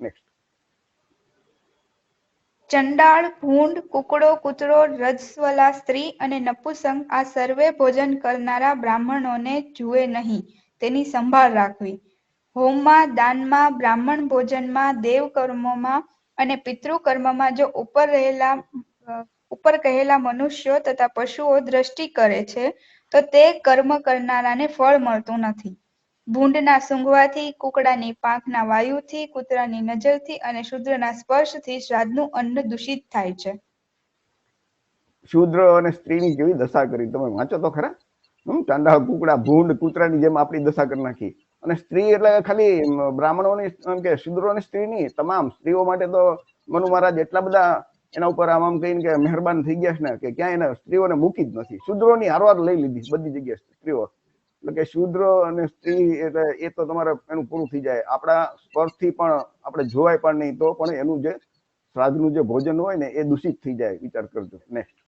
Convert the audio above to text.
Next ચંડાળ, ભૂંડ, કુકડો, કૂતરો, રજસ્વલા, સ્ત્રી અને નપુસંગ આ સર્વે ભોજન કરનારા બ્રાહ્મણોને જુએ નહીં, તેની સંભાળ રાખવી. હોમમાં, દાનમાં, બ્રાહ્મણ ભોજનમાં, દેવકર્મોમાં અને પિતૃકર્મમાં જો ઉપર રહેલા ઉપર કહેલા મનુષ્યો તથા પશુઓ દ્રષ્ટિ કરે છે, તો તે કર્મ કરનારાને ફળ મળતું નથી. ભૂંડના સૂંઘવાથી, કુકડાની પાંખના વાયુથી, કૂતરાની નજરથી અને શુદ્રના સ્પર્શથી શ્રાદ્ધનું અન્ન દૂષિત થાય છે. શુદ્ર અને સ્ત્રીની કેવી દશા કરી? તમે વાંચો તો ખરા. હમ, ચાંદા, કુકડા, ભૂંડ, કૂતરાની જેમ આપણી દશા કરી નાખી. અને સ્ત્રી એટલે ખાલી બ્રાહ્મણોની એમ કે શુદ્રોની સ્ત્રીની તમામ સ્ત્રીઓ માટે તો મનુ મહારાજ એટલા બધા એના ઉપર આમ આમ કહીને કે મહેરબાન થઈ ગયા છે ને, કે ક્યાંય એને સ્ત્રીઓને મૂકી જ નથી. શુદ્રોની હારવાર લઈ લીધી બધી જગ્યાએ સ્ત્રીઓ. એટલે કે શુદ્ર અને સ્ત્રી એટલે એ તો તમારે એનું પૂરું થઈ જાય. આપણા સ્પર્શથી પણ આપણે જોવાય પણ નહીં તો પણ એનું જે શ્રાદ્ધનું જે ભોજન હોય ને એ દૂષિત થઈ જાય. વિચાર કરજો. નેક્સ્ટ